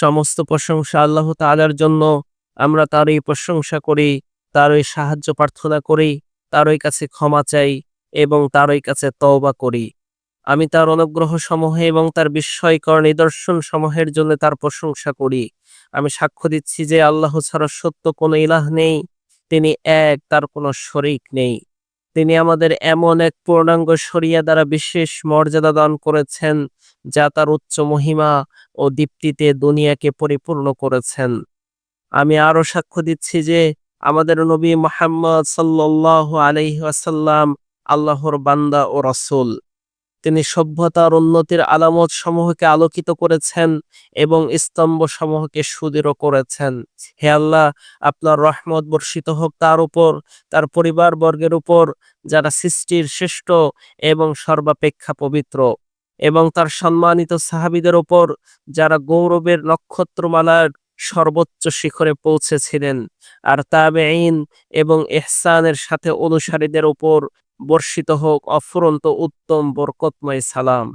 সমস্ত প্রশংসা আল্লাহ তাআলার জন্য। আমরা তারই প্রশংসা করি, তারই সাহায্য প্রার্থনা করি, তারই কাছে ক্ষমা চাই এবং তারই কাছে তওবা করি। আমি তার অনুগ্রহ সমূহে এবং তার বিস্ময়কর নিদর্শন সমূহের জন্য তার প্রশংসা করি। আমি সাক্ষ্য দিচ্ছি যে আল্লাহ ছাড়া সত্য কোনো ইলাহ নেই, তিনি এক, তার কোনো শরিক নেই। তিনি আমাদের এমন এক পূর্ণাঙ্গ শরিয়া দ্বারা বিশেষ মর্যাদা দান করেছেন, যা তার উচ্চ মহিমা ও দীপ্তিতে দুনিয়াকে পরিপূর্ণ করেছেন। আমি আরও সাক্ষ্য দিচ্ছি যে, আমাদের নবী মোহাম্মদ সাল্লাহ আলহি আসাল্লাম আল্লাহর বান্দা ও রসুল। তিনি সভ্যতার উন্নতির আলামত সমূহকে আলোকিত করেছেন এবং স্তম্ভ সমূহকে সুদৃঢ় করেছেন। হে আল্লাহ, আপনার রহমত বর্ষিত হোক তার উপর, তার পরিবার বর্গের উপর, যারা সৃষ্টির শ্রেষ্ঠ এবং সর্বাপেক্ষা পবিত্র, এবং তার সম্মানিত সাহাবিদের উপর, যারা গৌরবের নক্ষত্রমালার সর্বোচ্চ শিখরে পৌঁছেছিলেন, আর তাবে এবং এহসানের সাথে অনুসারীদের উপর বর্ষিত হোক, অফুরন্ত, উত্তম, বরকতময় সালাম।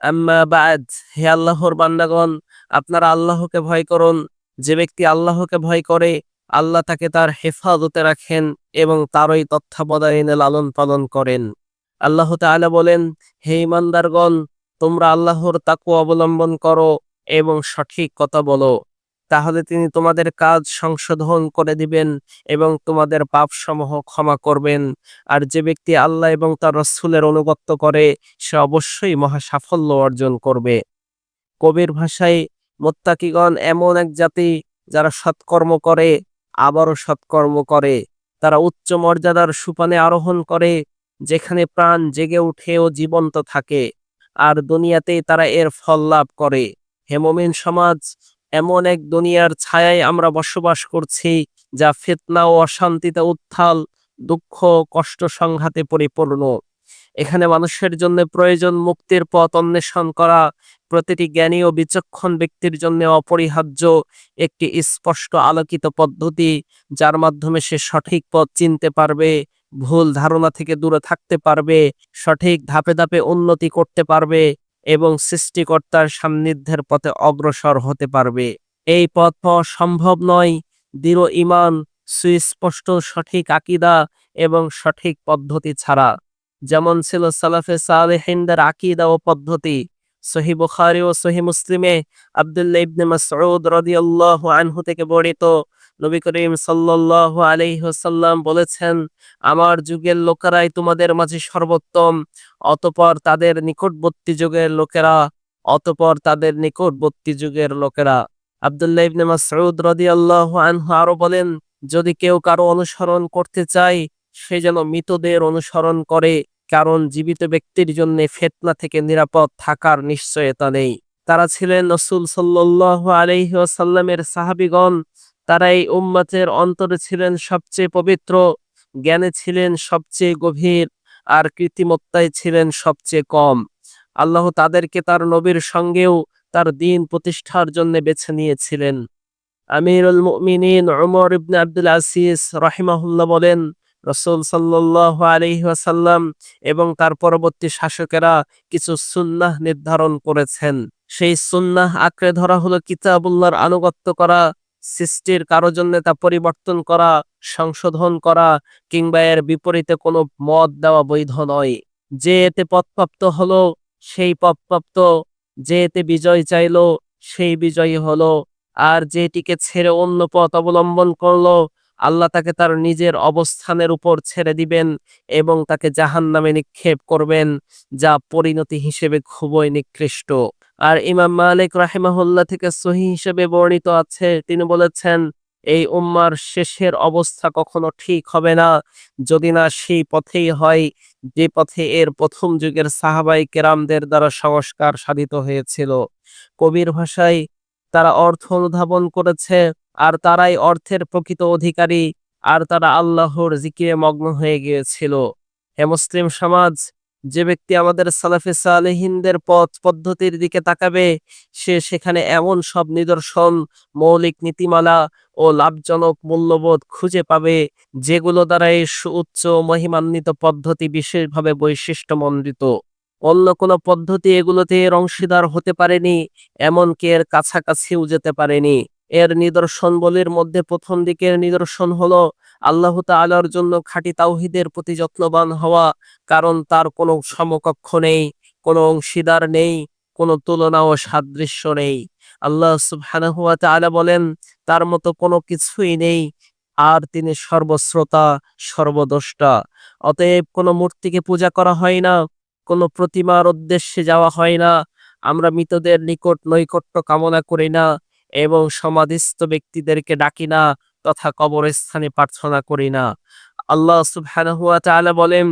আম্মা বাদ, হে আল্লাহর বান্দাগণ, আপনারা আল্লাহকে ভয় করুন। যে ব্যক্তি আল্লাহকে ভয় করে, আল্লাহ তাকে তার হেফাজতে রাখেন এবং তারই তত্ত্বাবধানে লালন পালন করেন। আল্লাহ তাআলা বলেন, হে ইমানদারগণ তোমরা আল্লাহর তাকু অবলম্বন করো এবং সঠিক কথা বলো। তাহলে তিনি তোমাদের কাজ সংশোধন করে দিবেন এবং তোমাদের পাপসমূহ ক্ষমা করবেন। আর যে ব্যক্তি আল্লাহ এবং তার রসুলের অনুগত্য করে, সে অবশ্যই মহা সাফল্য অর্জন করবে। কবির ভাষায়, মোত্তাকিগণ এমন এক জাতি যারা সৎকর্ম করে, আবারও সৎকর্ম করে। তারা উচ্চ মর্যাদার সুপানে আরোহণ করে, যেখানে প্রাণ জেগে উঠে ও জীবন্ত থাকে। আর দুনিয়াতেই তারা এর ফল লাভ করে। হেমমিন সমাজ এমন এক দুনিয়ার ছায়ায় আমরা বসবাস করছি, যা ফেতনা ও অশান্তিতে উত্থাল, দুঃখ, কষ্ট সংঘাতে পরিপূর্ণ। এখানে মানুষের জন্য প্রয়োজন মুক্তির পথ অন্বেষণ করা, প্রতিটি জ্ঞানী ও বিচক্ষণ ব্যক্তির জন্য অপরিহার্য একটি স্পষ্ট আলোকিত পদ্ধতি, যার মাধ্যমে সে সঠিক পথ চিনতে পারবে, ভুল ধারণা থেকে দূরে থাকতে পারবে, সঠিক ধাপে ধাপে উন্নতি করতে পারবে এবং সৃষ্টিকর্তার সান্নিধ্যের পথে অগ্রসর হতে পারবে। এই পথ সম্ভব নয়। দৃঢ় ইমান, সুস্পষ্ট সঠিক আকিদা এবং সঠিক পদ্ধতি ছাড়া। যেমন ছিল সালাফে সালেহিনদের আকিদা ও পদ্ধতি। সহি বুখারি ও সহি মুসলিমে আব্দুল্লাহ ইবনে মাসউদ রাদিয়াল্লাহু আনহু থেকে বর্ণিত নবী করিম সাল্লাল্লাহু আলাইহি ওয়াসাল্লাম বলেছেন, আমার যুগের লোকেরাই তোমাদের মাঝে সর্বোত্তম, অতপর তাদের নিকটবর্তী যুগের লোকেরা, অতপর তাদের নিকটবর্তী যুগের লোকেরা। আব্দুল্লাহ ইবনে মাসউদ রাদিয়াল্লাহু আনহু আরও বলেন, যদি কেউ কারও অনুসরণ করতে চায়, সে যেন মৃতদের অনুসরণ করে, কারণ জীবিত ব্যক্তির জন্য ফেতনা থেকে নিরাপদ থাকার নিশ্চয়তা নেই। তারা ছিলেন রসুল সাল্লাহ আলহি ওসাল্লামের সাহাবিগণ তারা এই উম্মতের অন্তরে ছিলেন সবচেয়ে পবিত্র, জ্ঞানে ছিলেন সবচেয়ে গভীর, আর কৃতিমত্তায় ছিলেন সবচেয়ে কম। আল্লাহ তাদেরকে তার নবীর সঙ্গেও তার দিন প্রতিষ্ঠার জন্য বেছে নিয়েছিলেন। আমিরুল মুমিনিন ওমর ইবনে আব্দুল আসিস রাহিমাহুল্লাহ বলেন, রসুল সাল্লাহ আলহি ওয়াসাল্লাম এবং তার পরবর্তী শাসকেরা কিছু সুন্নাহ নির্ধারণ করেছেন। সেই সুন্নাহ আঁকড়ে ধরা হলো কিতাবুল্লাহর আনুগত্য করা সৃষ্টির কারও জন্য তা পরিবর্তন করা, সংশোধন করা কিংবা এর বিপরীতে কোনো মত দেওয়া বৈধ নয়। যে এতে পথপ্রাপ্ত হলো, সেই পথপ্রাপ্ত। যে এতে বিজয় চাইলো, সেই বিজয়ী হলো। আর যেটিকে ছেড়ে অন্য পথ অবলম্বন করল, আল্লাহ তাকে তার নিজের অবস্থানের উপর ছেড়ে দিবেন এবং তাকে জাহান নামে নিক্ষেপ করবেন, যা পরিণতি হিসেবে খুবই নিকৃষ্ট। আর ইমাম মালিক রাহেমাহুল্লাহ থেকে সহি হিসেবে বর্ণিত আছে। তিনি বলেছেন, এই উম্মার শেষের অবস্থা কখনো ঠিক হবে না। যদি না সেই পথেই হয়, যে পথে এর প্রথম যুগের সাহাবাই কেরামদের দ্বারা সংস্কার সাধিত হয়েছিল। কবির ভাষায়, তারা অর্থ অনুধাবন করেছে, আর তারাই অর্থের প্রকৃত অধিকারী, আর তারা আল্লাহর জিকিরে মগ্ন হয়ে গিয়েছিল। হে মুসলিম সমাজ যে ব্যক্তি আমাদের সালাফে সালেহিনদের পথ, পদ্ধতির দিকে তাকাবে, সে সেখানে এমন সব নিদর্শন, মৌলিক নীতিমালা ও লাভজনক মূল্যবোধ খুঁজে পাবে, যেগুলো দ্বারা এই সুউচ্চ মহিমান্বিত পদ্ধতি বিশেষভাবে বৈশিষ্ট্যমণ্ডিত। অন্য কোনো পদ্ধতি এগুলোতে এর অংশীদার হতে পারেনি, এমনকি এর কাছাকাছিও যেতে পারেনি। এর নিদর্শন বলির মধ্যে প্রথম দিকের নিদর্শন হলো আল্লাহ তাআলার জন্য খাঁটি তাওহিদের প্রতি যত্নবান হওয়া, কারণ তার কোনো সমকক্ষ নেই, কোনো অংশীদার নেই, কোনো তুলনা ও সাদৃশ্য নেই। আল্লাহ সুবহানাহু ওয়া তাআলা বলেন, তার মতো কোনো কিছুই নেই, আর তিনি সর্বশ্রোতা, সর্বদ্রষ্টা। অতএব কোনো মূর্তিকে পূজা করা হয় না, কোনো প্রতিমার উদ্দেশ্যে যাওয়া হয় না, আমরা মৃতদের নিকট নৈকট্য কামনা করি না, এবং সমাধিস্থ ব্যক্তিদেরকে ডাকি না তথা কবরস্থানে প্রার্থনা করি না। আল্লাহ সুবহানাহু ওয়া তাআলা বলেন,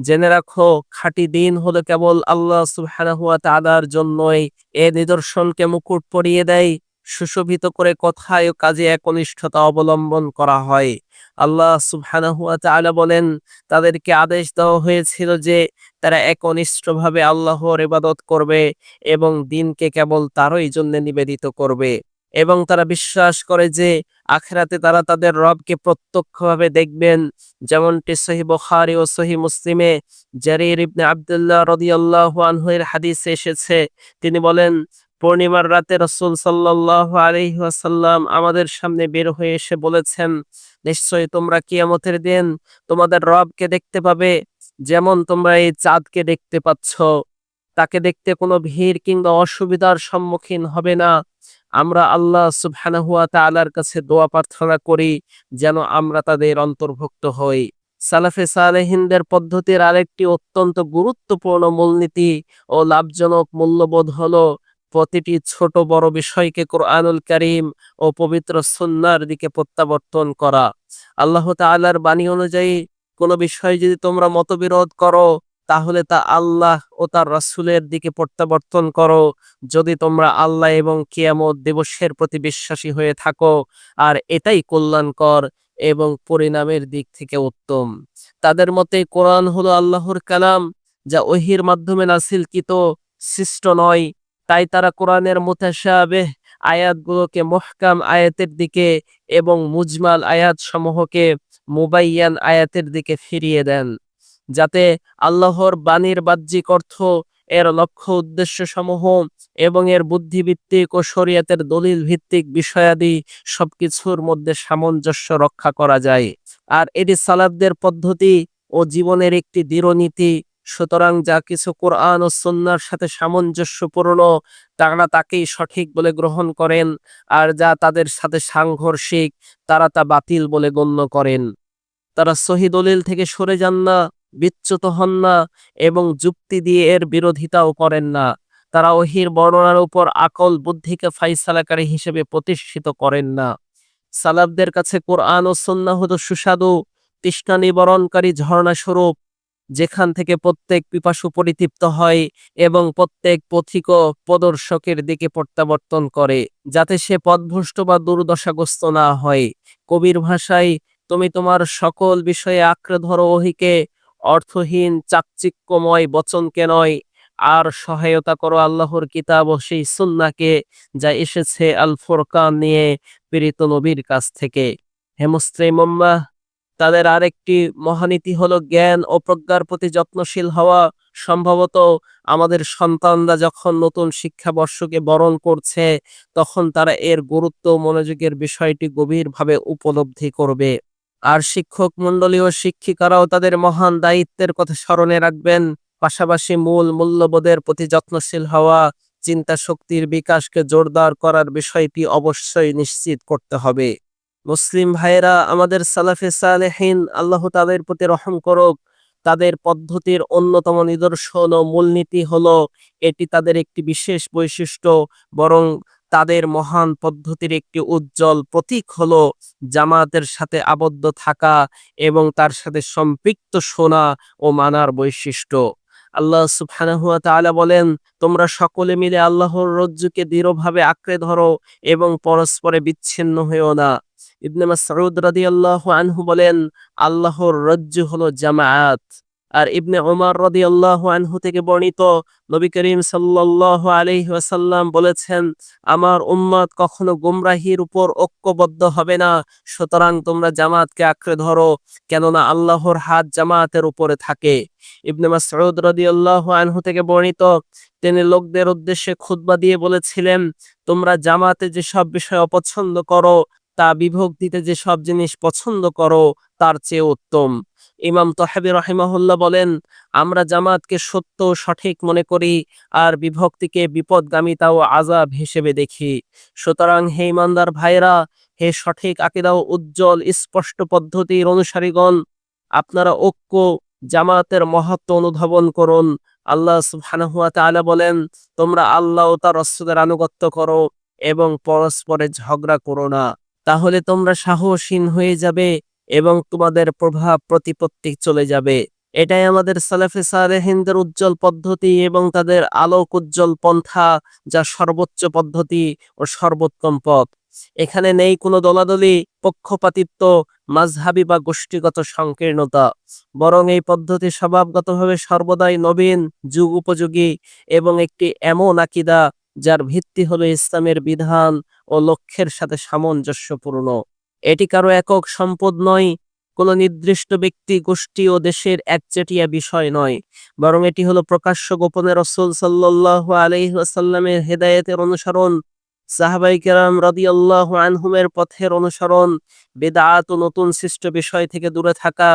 জেনে রাখো, খাঁটি দিন হলো কেবল আল্লাহ সুবহানাহু ওয়া তাআলার জন্যই। এ নিদর্শনকে মুকুট পরিয়ে দেয়, সুশোভিত করে কথায় ও কাজে একনিষ্ঠতা অবলম্বন করা হয়। আল্লাহ সুবহানাহু ওয়া তাআলা বলেন, তাদেরকে আদেশ দেওয়া হয়েছিল যে, তারা একনিষ্ঠভাবে আল্লাহর ইবাদত করবে এবং দিনকে কেবল তারই জন্য নিবেদিত করবে। এবং তারা বিশ্বাস করে যে আখেরাতে তারা তাদের রবকে প্রত্যক্ষভাবে দেখবেন। যেমনটি সহি বুখারী ও সহি মুসলিমে জারির ইবনে আব্দুল্লাহ রাদিয়াল্লাহু আনহু এর হাদিসে এসেছে। তিনি বলেন, পূর্ণিমার রাতে রসুল সাল্লাল্লাহু আলাইহি ওয়াসাল্লাম আমাদের সামনে বের হয়ে এসে বলেছেন, নিশ্চয়ই তোমরা কিয়ামতের দিন তোমাদের রবকে দেখতে পাবে যেমন তোমরা এই চাঁদকে দেখতে পাচ্ছ। তাকে দেখতে কোনো ভিড় কিংবা অসুবিধার সম্মুখীন হবে না। আমরা আল্লাহ সুবহানাহু ওয়া তাআলার কাছে দোয়া প্রার্থনা করি যেন আমরা তাদের অন্তর্ভুক্ত হই। সালাফে সালেহিনদের পদ্ধতির আরেকটি অত্যন্ত গুরুত্বপূর্ণ মূলনীতি ও লাভজনক মূল্যবোধ হলো প্রতিটি ছোট বড় বিষয়কে কোরআনুল করিম ও পবিত্র সুন্নাহর দিকে প্রত্যাবর্তন করা। আল্লাহ তাআলার বাণী অনুযায়ী কোনো বিষয় যদি তোমরা মতবিরোধ করো তাহলে তা আল্লাহ ও তার রাসূলের দিকে প্রত্যাবর্তন করো। যদি তোমরা আল্লাহ এবং কিয়ামত দিবসের প্রতি বিশ্বাসী হয়ে থাকো, আর এটাই কল্যাণকর এবং পরিণামের দিক থেকে উত্তম। তাদের মতে কোরআন হলো আল্লাহর কালাম, যা ওহির মাধ্যমে নাসিলকৃত সৃষ্ট নয়। তাই তারা কোরআনের মুতাশাবিহ আয়াতগুলোকে মুহকাম আয়াতের দিকে এবং মুজমাল আয়াত সমূহকে মুবাইয়ান আয়াতের দিকে ফিরিয়ে দেন। যাতে আল্লাহর বাণীর বাহ্যিক অর্থ, এর লক্ষ্য উদ্দেশ্য সমূহ এবং এর বুদ্ধিভিত্তিক ও শরীয়তের দলিল ভিত্তিক বিষয়াদি সবকিছুর মধ্যে সামঞ্জস্য রক্ষা করা যায়। আর এটি সালাফদের পদ্ধতি ও জীবনের একটি দৃঢ়নীতি সুতরাং যা কিছু কোরআন ও সুন্নাহর সাথে সামঞ্জস্যপূর্ণ তারা তাকেই সঠিক বলে গ্রহণ করেন। আর যা তাদের সাথে সাংঘর্ষিক, তারা তা বাতিল বলে গণ্য করেন। তারা সহি দলিল থেকে সরে যান না। বিচ্যুত হন না এবং যুক্তি দিয়ে এর বিরোধিতাও করেন না। তারা ওহির বর্ণনার উপর আকল বুদ্ধিকে ফাইসালাকারী হিসেবে প্রতিষ্ঠিত করেন না। সালাবদের কাছে কোরআন ও সুন্নাহ হতো সুস্বাদু, তৃষ্ণা নিবারণকারী ঝর্ণা স্বরূপ যেখান থেকে প্রত্যেক পিপাসু পরিতৃপ্ত হয় এবং প্রত্যেক পথিক প্রদর্শকের দিকে প্রত্যাবর্তন করে, যাতে সে পথভ্রষ্ট বা দুর্দশাগ্রস্ত না হয়। কবির ভাষায়, তুমি তোমার সকল বিষয়ে আঁকড়ে ধরো ওহিকে অর্থহীন চাকচিক্যময় বচনকে নয়। আর সহায়তা করো আল্লাহর কিতাব ও সেই সুন্নাকে যা এসেছে আল ফোরকান নিয়ে প্রেরিত নবীর কাছ থেকে। হে মুসলিম উম্মাহ, তাদের আরেকটি মহানীতি হলো জ্ঞান ও প্রজ্ঞার প্রতি যত্নশীল হওয়া। সম্ভবত আমাদের সন্তানরা যখন নতুন শিক্ষাবর্ষকে বরণ করছে তখন তারা এর গুরুত্ব মনোযোগের বিষয়টি গভীরভাবে উপলব্ধি করবে। আর শিক্ষক মণ্ডলী ও শিক্ষিকারাও তাদের মহান দায়িত্বের কথা স্মরণে রাখবেন। পাশাপাশি মূল মূল্যবোধের প্রতি যত্নশীল হওয়া, চিন্তা শক্তির বিকাশকে জোরদার করার বিষয়টি অবশ্যই নিশ্চিত করতে হবে। মুসলিম ভাইয়েরা, আমাদের সালাফে সালেহীন আল্লাহ তাদের প্রতি রহম করুক। তাদের পদ্ধতির অন্যতম নিদর্শন ও মূলনীতি হলো, এটি তাদের একটি বিশেষ বৈশিষ্ট্য, বরং তাদের মহান পদ্ধতির একটি উজ্জ্বল প্রতীক হলো জামাতের সাথে আবদ্ধ থাকা এবং তার সাথে সম্পৃক্ত শোনা ও মানার বৈশিষ্ট্য। আল্লাহ সুবহানাহু ওয়া তাআলা বলেন, তোমরা সকলে মিলে আল্লাহর রজ্জুকে দৃঢ়ভাবে আঁকড়ে ধরো এবং পরস্পরে বিচ্ছিন্ন হয়েও না। ইবনে মাসউদ রাদিয়াল্লাহু আনহু বলেন, আল্লাহর রজ্জু হলো জামায়াত। আর ইবনে ওমর রাদিয়াল্লাহু আনহু থেকে বর্ণিত নবী করিম সাল্লাল্লাহু আলাইহি ওয়াসাল্লাম বলেছেন, আমার উম্মত কখনো গুমরাহির উপর ঐক্যবদ্ধ হবে না। সুতরাং তোমরা জামাতকে আঁকড়ে ধরো, কেননা আল্লাহর হাত জামাতের উপরে থাকে। ইবনে মাসউদ আল্লাহ আনহু থেকে বর্ণিত, তিনি লোকদের উদ্দেশ্যে খুতবা দিয়ে বলেছিলেন, তোমরা জামাতে যেসব বিষয় অপছন্দ করো, তা বিভক্তিতে যেসব জিনিস পছন্দ করো, তার চেয়ে উত্তম। ইমাম তহাবি রহিমাহুল্লাহ বলেন, আমরা জামাতকে সত্য সঠিক মনে করি আর বিভক্তিকে বিপদগামিতা ও আজাব হিসেবে দেখি। সুতরাং হে ইমানদার ভাইরা হে সঠিক আকিদা ও উজ্জ্বল স্পষ্ট পদ্ধতির অনুসারীগণ, আপনারা ঐক্য জামাতের মহত্ব অনুধাবন করুন। আল্লাহ সুবহানাহু ওয়া তাআলা বলেন, তোমরা আল্লাহ ও তার রাসূলের আনুগত্য করো এবং পরস্পরে ঝগড়া করো না। তাহলে তোমরা সাহসীন হয়ে যাবে এবং তোমাদের প্রভাব প্রতিপত্তি চলে যাবে। এটাই আমাদের সালাফে সালেহিনদের উজ্জ্বল পদ্ধতি এবং তাদের আলোক উজ্জ্বল পন্থা যা সর্বোচ্চ পদ্ধতি ও সর্বোত্তম পথ। এখানে নেই কোনো দলাদলি, পক্ষপাতিত্ব মাঝহাবি বা গোষ্ঠীগত সংকীর্ণতা। বরং এই পদ্ধতি স্বভাবগতভাবে সর্বদাই নবীন যুগ উপযোগী এবং একটি এমন আকিদা যার ভিত্তি হলো ইসলামের বিধান ও লক্ষ্যের সাথে সামঞ্জস্যপূর্ণ। এটি কারও একক সম্পদ নয়, কোনো নির্দিষ্ট ব্যক্তি, গোষ্ঠী ও দেশের একচেটিয়া বিষয় নয়। বরং এটি হলো প্রকাশ্য গোপনে রসুল সাল্লাহ আলহিহাসাল্লামের হেদায়েতের অনুসরণ, সাহাবাই কেরাম রাদিয়াল্লাহু আনহুমের পথের অনুসরণ, বেদাত ও নতুন সৃষ্ট বিষয় থেকে দূরে থাকা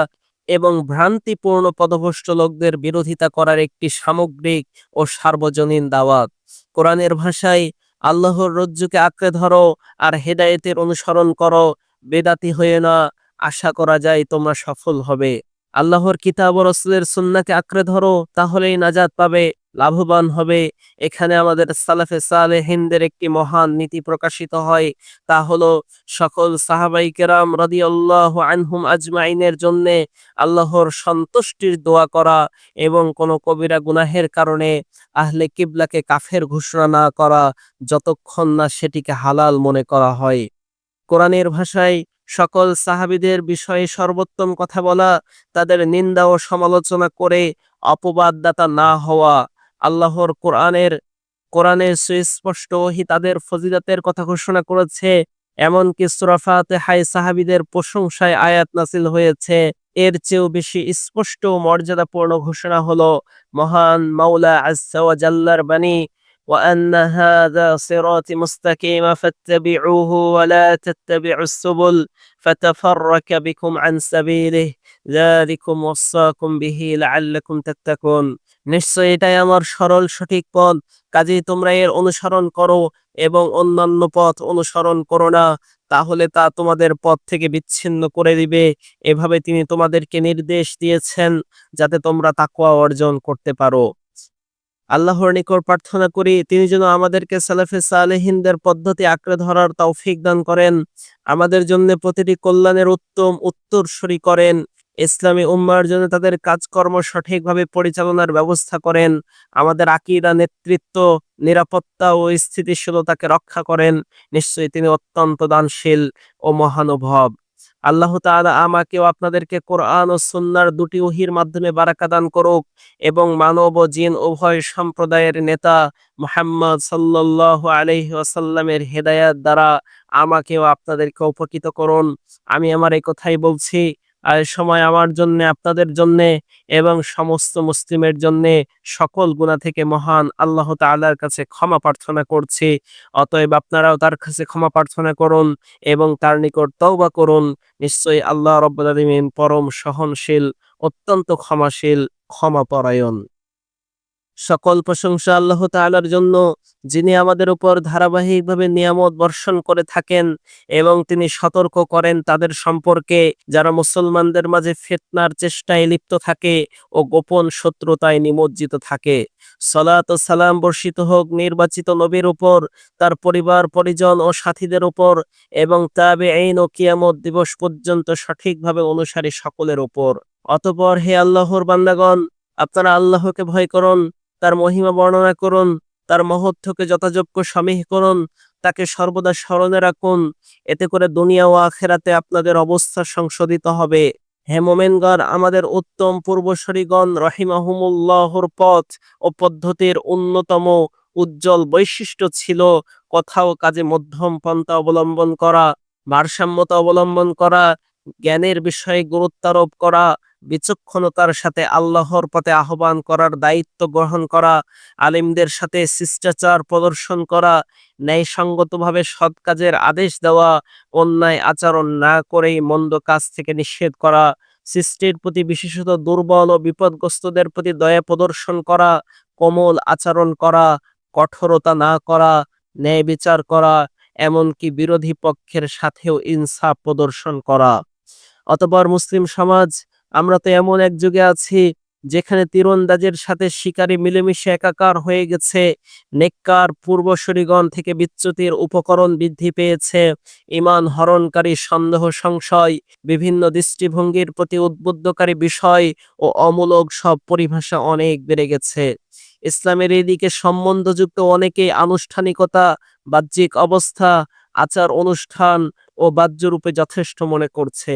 এবং ভ্রান্তিপূর্ণ পদভষ্ট লোকদের বিরোধিতা করার একটি সামগ্রিক ও সার্বজনীন দাওয়াত। কোরআনের ভাষায়, আল্লাহর রজ্জুকে আঁকড়ে ধরো আর হেদায়েতের অনুসরণ করো বেদাতি হয়ে না, আশা করা যায় তোমরা সফল হবে। আল্লাহর কিতাব ও রসুলের সুন্নাকে আঁকড়ে ধরো, তাহলেই নাজাদ পাবে, লাভবান হবে। এখানে আমাদের সালাফে সালেহিনদের একটি মহান নীতি প্রকাশিত হয়, তা হলো, সকল সাহাবাই কেরাম রাদিয়াল্লাহু আনহুম আজমাইনের জন্যে আল্লাহর সন্তুষ্টির দোয়া করা এবং কোনো কবিরা গুনাহের কারণে আহলে কিবলাকে কাফের ঘোষণা না করা, যতক্ষণ না সেটিকে হালাল মনে করা হয়। কোরআনের ভাষায় সকল সাহাবিদের বিষয়ে সর্বোত্তম কথা বলা, তাদের নিন্দা ও সমালোচনা করে অপবাদদাতা না হওয়া। আল্লাহর কোরআনের কোরআনের সুস্পষ্ট ওহি তাদের ফজিলতের কথা ঘোষণা করেছে। এমনকি সুরাফাতে হাই সাহাবিদের প্রশংসায় আয়াত নাসিল হয়েছে। এর চেয়েও বেশি স্পষ্ট মর্যাদাপূর্ণ ঘোষণা হলো, মহান মাওলা আজ্জা ওয়া জাল্লার বাণী وأن هذا صراطي مستقيما فاتبعوه ولا تتبعوا السبل فتفرق بكم عن سبيله ذلكم وصاكم به لعلكم تتقون নিশ্চয় এটাই আমার সরল সঠিক পথ কাজেই তোমরা এর অনুসরণ করো এবং অন্যান্য পথ অনুসরণ করো না তাহলে তা তোমাদের পথ থেকে বিচ্ছিন্ন করে দিবে এভাবে তিনি তোমাদেরকে নির্দেশ দিয়েছেন যাতে তোমরা তাকওয়া অর্জন করতে পারো আল্লাহর নিকট প্রার্থনা করি, তিনি যেন আমাদেরকে সালাফে সালেহিনদের পদ্ধতি আঁকড়ে ধরার তৌফিক দান করেন। আমাদের জন্য প্রতিটি কল্যাণের উত্তম উত্তরসূরি করেন। ইসলামী উম্মার জন্য তাদের কাজকর্ম সঠিকভাবে পরিচালনার ব্যবস্থা করেন। আমাদের আকিরা নেতৃত্ব, নিরাপত্তা ও স্থিতিশীলতাকে রক্ষা করেন। নিশ্চয়ই তিনি অত্যন্ত দানশীল ও মহানুভব। আল্লাহ তালা আমাকে ও আপনাদেরকে কোরআন ও সুন্নার দুটি উহির মাধ্যমে বারাকা দান করুক এবং মানব ও জিন উভয় সম্প্রদায়ের নেতা মোহাম্মদ সাল্লাহ আলাইহি আসাল্লামের হেদায়াত দ্বারা আমাকে ও আপনাদেরকে উপকৃত করুন। আমি আমার এই কথাই বলছি। সময় আমার জন্য, আপনাদের জন্য এবং সমস্ত মুসলিমের জন্য সকল গুণা থেকে মহান আল্লাহ তাআলার কাছে ক্ষমা প্রার্থনা করছি। অতএব আপনারাও তার কাছে ক্ষমা প্রার্থনা করুন এবং তার নিকট তওবা করুন। নিশ্চয়ই আল্লাহ রব্বুল পরম সহনশীল, অত্যন্ত ক্ষমাশীল, ক্ষমাপরায়ণ। সকল প্রশংসা আল্লাহ তাআলার জন্য। যিনি আমাদের উপর ধারাবাহিকভাবে নিয়ামত বর্ষণ করে থাকেন এবং তিনি সতর্ক করেন তাদের সম্পর্কে, যারা মুসলমানদের মাঝে ফেতনার চেষ্টায় লিপ্ত থাকে ও গোপন শত্রুতায় নিমজ্জিত থাকে। সলাত ও সালাম বর্ষিত হোক নির্বাচিত নবীর উপর, তার পরিবার, পরিজন ও সাথীদের উপর এবং তাবে আইন ও কিয়ামত দিবস পর্যন্ত সঠিকভাবে অনুসারী সকলের উপর। অতপর হে আল্লাহর বান্দাগণ, আপনারা আল্লাহকে ভয় করুন, তার মহিমা বর্ণনা করুন তার মহত্বকে যথাযোগ্য সমীহ করুন, তাকে সর্বদা স্মরণে রাখুন। এতে করে দুনিয়া ও আখেরাতে আপনাদের অবস্থা সংশোধিত হবে। হে মোমেনগণ, আমাদের উত্তম পূর্বসরীগণ রহিমাহুমুল্লাহর পথ ও পদ্ধতির অন্যতম উজ্জ্বল বৈশিষ্ট্য ছিল কথা ও কাজে মধ্যম পন্থা অবলম্বন করা, ভারসাম্যতা অবলম্বন করা, জ্ঞানের বিষয়ে গুরুত্বারোপ করা বিচক্ষণতার সাথে আল্লাহর পথে আহ্বান করার দায়িত্ব গ্রহণ করা, আলিমদের সাথে শিষ্টাচার প্রদর্শন করা, ন্যায়সঙ্গতভাবে সৎ কাজের আদেশ দেওয়া, অন্যায় আচরণ না করেই মন্দ কাজ থেকে নিষেধ করা, সৃষ্টির প্রতি বিশেষত দুর্বল ও বিপদগ্রস্তদের প্রতি দয়া প্রদর্শন করা, কোমল আচরণ করা, কঠোরতা না করা, ন্যায় বিচার করা, এমনকি বিরোধী পক্ষের সাথেও ইনসাফ প্রদর্শন করা। অতপর মুসলিম সমাজ আমরা তো এমন এক যুগে আছি যেখানে তীরন্দাজের সাথে শিকারী মিলেমিশে একাকার হয়ে গেছে। নেককার পূর্বসরীগণ থেকে বিচ্যুতির উপকরণ বৃদ্ধি পেয়েছে। ইমান হরণকারী সন্দেহ সংশয়, বিভিন্ন দৃষ্টিভঙ্গির প্রতি উদ্বুদ্ধকারী বিষয় ও অমূলক সব পরিভাষা অনেক বেড়ে গেছে। ইসলামের এদিকে সম্বন্ধযুক্ত অনেকেই আনুষ্ঠানিকতা, বাহ্যিক অবস্থা আচার অনুষ্ঠান ও বাহ্যরূপে যথেষ্ট মনে করছে।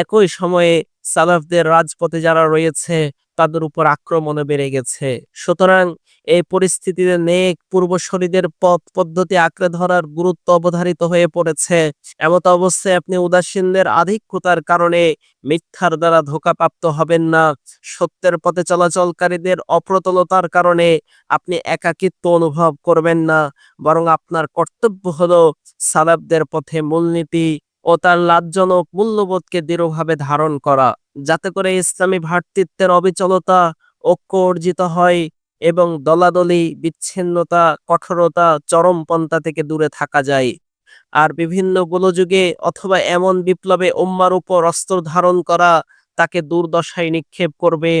একই সময়ে সালাফদের রাজপথে যারা রয়েছে, তাদের উপর আক্রমণে বেড়ে গেছে। সুতরাং এই পরিস্থিতিতে নেক পূর্বসরীদের পথ পদ্ধতি আঁকড়ে ধরার গুরুত্ব অবধারিত হয়ে পড়েছে। এমত অবস্থায় আপনি উদাসীনদের আধিক্যতার কারণে মিথ্যার দ্বারা ধোকাপ্রাপ্ত হবেন না। সত্যের পথে চলাচলকারীদের অপ্রতলতার কারণে আপনি একাকিত্ব অনুভব করবেন না, বরং আপনার কর্তব্য হলো সালাফদের পথে মূলনীতি ও তার লাভজনক মূল্যবোধকে দৃঢ়ভাবে ধারণ করা, যাতে করে ইসলামী ভ্রাতৃত্বের অবিচলতা ঐক্য অর্জিত হয় এবং দলাদলি, বিচ্ছিন্নতা, কঠোরতা, চরমপন্থা থেকে দূরে থাকা যায়। আর বিভিন্ন গোলযুগে অথবা এমন বিপ্লবে উম্মার উপর অস্ত্র ধারণ করা তাকে দুর্দশায় নিক্ষেপ করবে।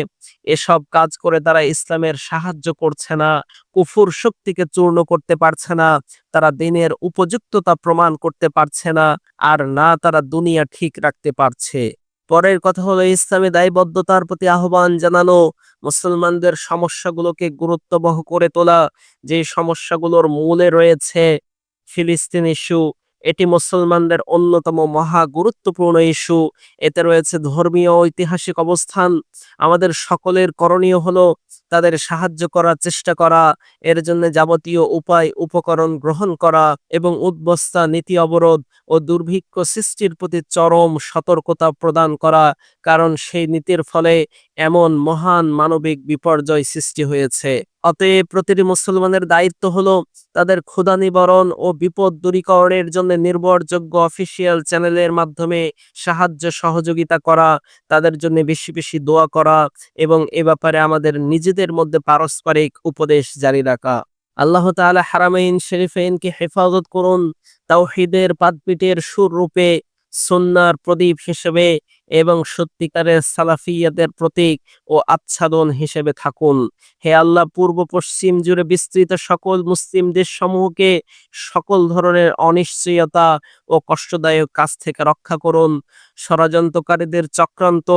এসব কাজ করে তারা ইসলামের সাহায্য করছে না, কুফুর শক্তিকে চূর্ণ করতে পারছে না, তারা দিনের উপযুক্ততা প্রমাণ করতে পারছে না, আর না তারা দুনিয়া ঠিক রাখতে পারছে। পরের কথা হলো, ইসলামী দায়বদ্ধতার প্রতি আহ্বান জানানো। মুসলমানদের সমস্যাগুলোকে গুরুত্ববহ করে তোলা, যে সমস্যাগুলোর মূলে রয়েছে ফিলিস্তিন ইস্যু এটি মুসলমানদের অন্যতম মহা গুরুত্বপূর্ণ ইস্যু। এতে রয়েছে ধর্মীয় ঐতিহাসিক অবস্থান। আমাদের সকলের করণীয় হলো তাদের সাহায্য করার চেষ্টা করা, এর জন্য যাবতীয় উপায়, উপকরণ গ্রহণ করা এবং উদ্বস্তা, নীতি অবরোধ ও দুর্ভিক্ষ সৃষ্টির প্রতি চরম সতর্কতা প্রদান করা, কারণ সেই নীতির ফলে এমন মহান মানবিক বিপর্যয় সৃষ্টি হয়েছে। অতএব প্রতিটি মুসলমানের দায়িত্ব হলো তাদের ক্ষুধা নিবারণ ও বিপদ দূরীকরণের জন্য নির্ভরযোগ্য অফিসিয়াল চ্যানেলের মাধ্যমে সাহায্য সহযোগিতা করা, তাদের জন্য বেশি বেশি দোয়া করা এবং এ ব্যাপারে আমাদের নিজেদের মধ্যে পারস্পরিক উপদেশ জারি রাখা। আল্লাহ তাআলা হারামাইন শরীফাইনকে হেফাজত করুন, তাওহিদের পাদপিটের সুর রূপে সুন্নার প্রদীপ হিসেবে এবং সত্যিকারের সালাফিয়াদের প্রতীক ও আচ্ছাদন হিসেবে থাকুন। হে আল্লাহ, পূর্ব পশ্চিম জুড়ে বিস্তৃত সকল মুসলিম দেশসমূহকে সকল ধরনের অনিশ্চয়তা ও কষ্টদায়ক কাজ থেকে রক্ষা করুন। ষড়যন্ত্রকারীদের চক্রান্ত,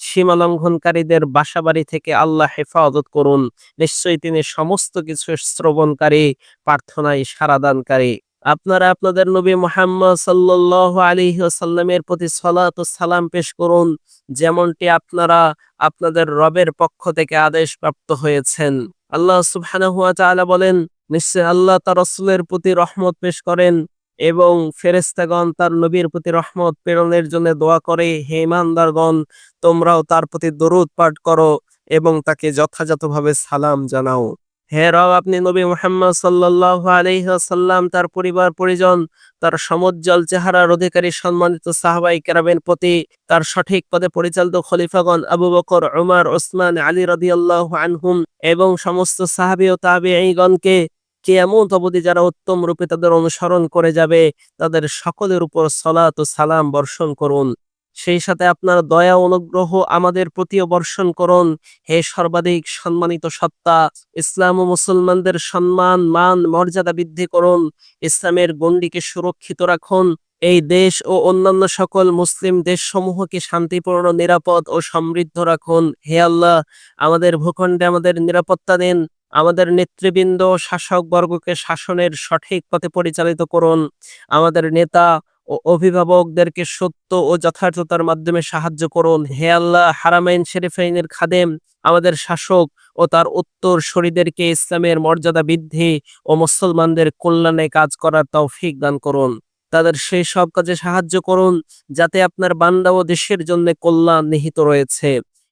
সীমালঙ্ঘনকারীদের বাসাবাড়ি থেকে আল্লাহ হেফাজত করুন। নিশ্চয়ই তিনি সমস্ত কিছু শ্রবণকারী, প্রার্থনায় সারাদানকারী আপনারা আপনাদের নবী মোহাম্মদ সাল্লাল্লাহু আলাইহি ওয়াসাল্লামের প্রতি সলাত ও সালাম পেশ করুন, যেমনটি আপনারা আপনাদের রবের পক্ষ থেকে আদেশ প্রাপ্ত হয়েছেন। আল্লাহ সুবহানাহু ওয়া তাআলা বলেন, নিশ্চয় আল্লাহ তার রাসূলের প্রতি রহমত পেশ করেন এবং ফেরেশতাগণ তার নবীর প্রতি রহমত প্রেরণের জন্য দোয়া করে, হে ইমানদারগণ তোমরাও তার প্রতি দরুদ পাঠ করো এবং তাকে যথাযথভাবে সালাম জানাও। হে রব, আপনি নবী মুহাম্মদ সাল্লাল্লাহু আলাইহি ওয়াসাল্লাম, তার পরিবার, পরিজন, তার সমুজ্জ্বল চেহারার অধিকারী, সম্মানিত সাহাবাই কেরামের প্রতি, তার সঠিক পদে পরিচালিত খলিফাগণ আবু বকর, উমর ওসমান আলী রাদিয়াল্লাহু আনহুম এবং সমস্ত সাহাবি ও তাবিঈগণকে কিয়ামত অবধি যারা উত্তম রূপে তাদের অনুসরণ করে যাবে, তাদের সকলের উপর সলাত ও সালাম বর্ষণ করুন। সেই সাথে আপনার দয়া অনুগ্রহ আমাদের প্রতি বর্ষণ করুন। হে সর্বাধিক সম্মানিত সত্তা, ইসলাম ও মুসলমানদের সম্মান, মান, মর্যাদা বৃদ্ধি করুন। ইসলামের গণ্ডিকে সুরক্ষিত রাখুন। এই দেশ ও অন্যান্য সকল মুসলিম দেশসমূহকে শান্তিপূর্ণ, নিরাপদ ও সমৃদ্ধ রাখুন। হে আল্লাহ, আমাদের ভূখণ্ডে আমাদের নিরাপত্তা দিন। আমাদের নেতৃবৃন্দ ও শাসকবর্গকে শাসনের সঠিক পথে পরিচালিত করুন। আমাদের নেতা ও অভিভাবকদেরকে সত্য ও যথার্থতার মাধ্যমে সাহায্য করুন। হে আল্লাহ, হারামাইন শেরিফাইনের খাদেম আমাদের শাসক ও তার উত্তর শরীদেরকে ইসলামের মর্যাদা বৃদ্ধি ও মুসলমানদের কল্যাণে কাজ করার তৌফিক দান করুন। তাদের সেই সব কাজে সাহায্য করুন যাতে আপনার বান্দা ও দেশের জন্য কল্যাণ নিহিত রয়েছে।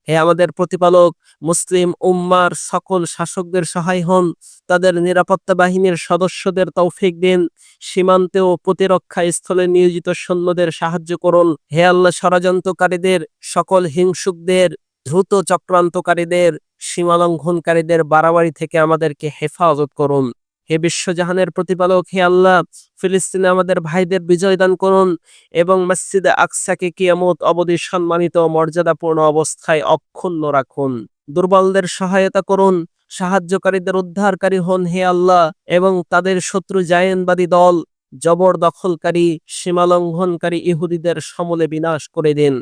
হে আমাদের প্রতিপালক, মুসলিম উম্মার সকল শাসকদের সহায় হন, তাদের নিরাপত্তা বাহিনীর সদস্যদের তৌফিক দিন, সীমান্তে ও প্রতিরক্ষা স্থলে নিয়োজিত সৈন্যদের সাহায্য করুন। হে আল্লাহ, ষড়যন্ত্রকারীদের, সকল হিংসুকদের, দ্রুত চক্রান্তকারীদের সীমালঙ্ঘনকারীদের বাড়াবাড়ি থেকে আমাদেরকে হেফাজত করুন। হে বিশ্বজাহানের প্রতিপালক, হে আল্লাহ, ফিলিস্তিনে আমাদের ভাইদের বিজয় দান করুন এবং মসজিদে আকসাকে কিয়ামত অবধি সম্মানিত মর্যাদাপূর্ণ অবস্থায় অক্ষুণ্ণ রাখুন। দুর্বলদের সহায়তা করুন, সাহায্যকারীদের উদ্ধারকারী হন হে আল্লাহ এবং তাদের শত্রু জায়েনবাদী দল জবরদখলকারী, সীমালঙ্ঘনকারী ইহুদিদের সমলে বিনাশ করে দিন,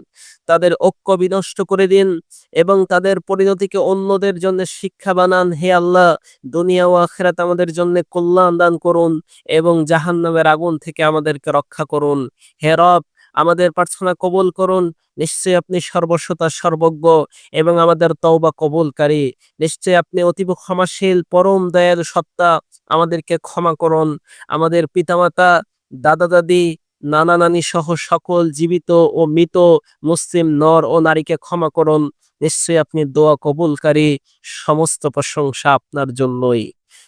তাদের ঐক্য বিনষ্ট করে দিন এবং তাদের পরিণতিকে অন্যদের জন্য শিক্ষা বানান। হে আল্লাহ, দুনিয়া ও আখেরাত আমাদের জন্য কল্যাণ দান করুন এবং জাহান্নামের আগুন থেকে আমাদেরকে রক্ষা করুন। হে রব, আমাদের প্রার্থনা কবুল করুন। নিশ্চয়ই আপনি সর্বশ্রোতা সর্বজ্ঞ এবং আমাদের তওবা কবুলকারী। নিশ্চয়ই আপনি অতীব ক্ষমাশীল, পরম দয়ালু সত্তা আমাদেরকে ক্ষমা করুন আমাদের পিতামাতা দাদা দাদি নানা নানি সহ সকল জীবিত ও মৃত মুসলিম নর ও নারীকে ক্ষমা করুন নিশ্চয়ই আপনি দোয়া কবুলকারী সমস্ত প্রশংসা আপনার জন্যই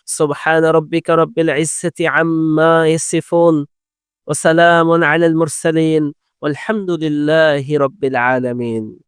সুবহান রব্বিকা রব্বিল ইজ্জতি আম্মা ইয়াসিফুন ওয়া সালামুন আলাল মুরসালিন والحمد لله رب العالمين